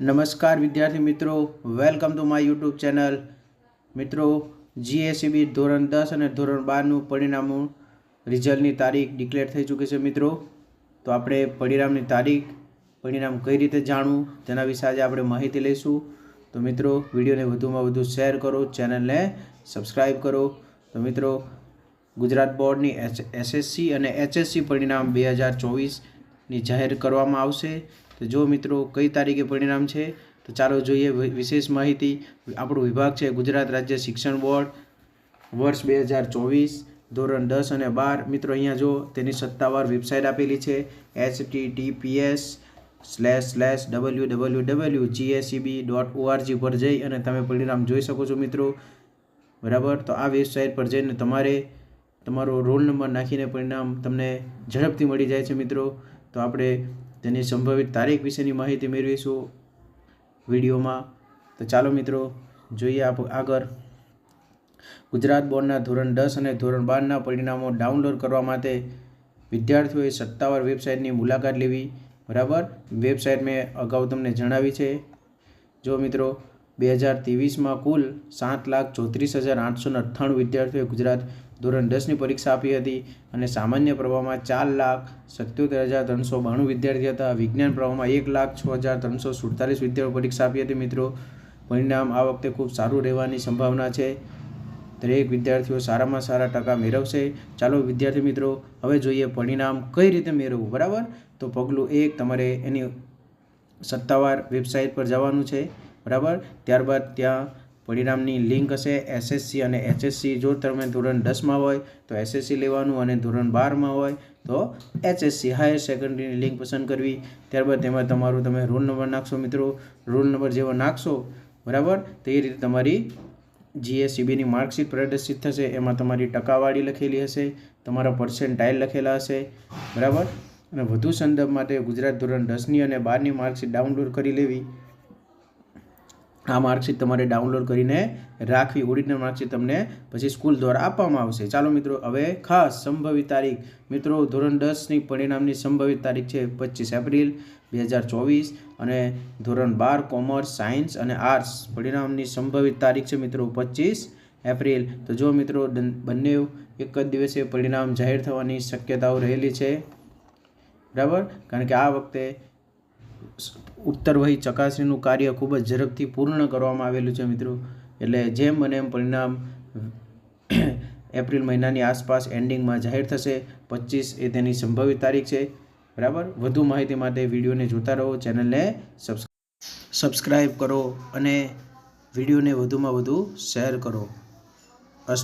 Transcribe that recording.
નમસ્કાર વિદ્યાર્થી મિત્રો. Welcome to my YouTube channel મિત્રો જીએસીબી ધોરણ દસ અને ધોરણ બારનું પરિણામો રિઝલ્ટની તારીખ ડિક્લેર થઈ ચૂકી છે મિત્રો. તો આપણે પરિણામની તારીખ, પરિણામ કઈ રીતે જાણવું તેના વિશે આજે આપણે માહિતી લઈશું. તો મિત્રો, વિડીયોને વધુમાં વધુ શેર કરો, ચેનલને સબસ્ક્રાઈબ કરો. તો મિત્રો, ગુજરાત બોર્ડની એસએસસી અને એચએસસી પરિણામ બે હજાર ચોવીસની જાહેર કરવામાં આવશે. તો જો મિત્રો કઈ તારીખે પરિણામ છે, તો ચાલો જોઈએ વિશેષ માહિતી. આપણો વિભાગ છે ગુજરાત રાજ્ય શિક્ષણ બોર્ડ, વર્ષ બે હજાર ચોવીસ, ધોરણ દસ અને બાર. મિત્રો અહીંયા જો તેની સત્તાવાર વેબસાઇટ આપેલી છે H T T P S slash slash W W W GSCB dot ORG પર જઈ અને તમે પરિણામ જોઈ શકો છો મિત્રો. બરાબર? તો આ વેબસાઇટ પર જઈને તમારે તમારો રોલ નંબર નાખીને પરિણામ તમને ઝડપથી મળી જાય છે મિત્રો. તો આપણે તેની સંભવિત તારીખ વિશેની માહિતી મેળવીશું વિડીયોમાં. તો ચાલો મિત્રો, જોઈએ આપ આગળ. ગુજરાત બોર્ડના ધોરણ દસ અને ધોરણ બારના પરિણામો ડાઉનલોડ કરવા માટે વિદ્યાર્થીઓએ સત્તાવાર વેબસાઇટની મુલાકાત લેવી. બરાબર? વેબસાઇટ મેં અગાઉ તમને જણાવી છે. જો મિત્રો, બે હજાર ત્રેવીસમાં કુલ સાત લાખ ચોત્રીસ હજાર આઠસો અઠ્ઠાણું વિદ્યાર્થીઓએ ગુજરાત ધોરણ દસની પરીક્ષા આપી હતી અને સામાન્ય પ્રવાહમાં ચાર લાખ સત્યોતેર હજાર ત્રણસો બાણું વિદ્યાર્થી હતા. વિજ્ઞાન પ્રવાહમાં એક લાખ છ હજાર ત્રણસો સુડતાલીસ વિદ્યાર્થીઓ પરીક્ષા આપી હતી. મિત્રો, પરિણામ આ વખતે ખૂબ સારું રહેવાની સંભાવના છે. દરેક વિદ્યાર્થીઓ સારામાં સારા ટકા મેળવશે. ચાલો વિદ્યાર્થી મિત્રો, હવે જોઈએ પરિણામ કઈ રીતે મેળવવું, બરાબર? તો પગલું એક, તમારે એની સત્તાવાર વેબસાઇટ પર જવાનું છે, બરાબર? ત્યારબાદ ત્યાં પરિણામની લિંક હશે એસએસસી અને એચએસસી જો તમે ધોરણ દસમાં હોય તો એસએસસી લેવાનું અને ધોરણ બારમાં હોય તો એચએસસી હાયર સેકન્ડરીની લિંક પસંદ કરવી. ત્યારબાદ તેમાં તમારું તમે રોલ નંબર નાખશો મિત્રો. રોલ નંબર જેવો નાખશો, બરાબર? તો એ રીતે તમારી જીએસસીબીની માર્કશીટ પ્રદર્શિત થશે. એમાં તમારી ટકાવાળી લખેલી હશે, તમારા પર્સન્ટાઇલ લખેલા હશે, બરાબર? અને વધુ સંદર્ભ માટે ગુજરાત ધોરણ દસની અને બારની માર્કશીટ ડાઉનલોડ કરી લેવી. આ માર્કશીટ તમારે ડાઉનલોડ કરીને રાખવી. ઓરિજિનલ માર્કશીટ તમને પછી સ્કૂલ દ્વારા આપવામાં આવશે. ચાલો મિત્રો, હવે ખાસ સંભવિત તારીખ. મિત્રો, ધોરણ દસની પરિણામની સંભવિત તારીખ છે પચીસ એપ્રિલ બે હજાર ચોવીસ અને ધોરણ બાર કોમર્સ, સાયન્સ અને આર્ટ્સ પરિણામની સંભવિત તારીખ છે મિત્રો પચીસ એપ્રિલ. તો જો મિત્રો બંને એક જ દિવસે પરિણામ જાહેર થવાની શક્યતાઓ રહેલી છે. બરાબર? કારણ કે આ વખતે ઉત્તરવહી ચકાસણીનું કાર્ય ખૂબ જ ઝડપથી પૂર્ણ કરવામાં આવેલું છે મિત્રો. એટલે જેમ બને એમ પરિણામ એપ્રિલ મહિનાની આસપાસ એન્ડિંગમાં જાહેર થશે. પચીસ એ તેની સંભવિત તારીખ છે. બરાબર? વધુ માહિતી માટે વિડીયોને જોતા રહો, ચેનલને સબસ્ક્રાઈબ કરો અને વિડીયોને વધુમાં વધુ શેર કરો.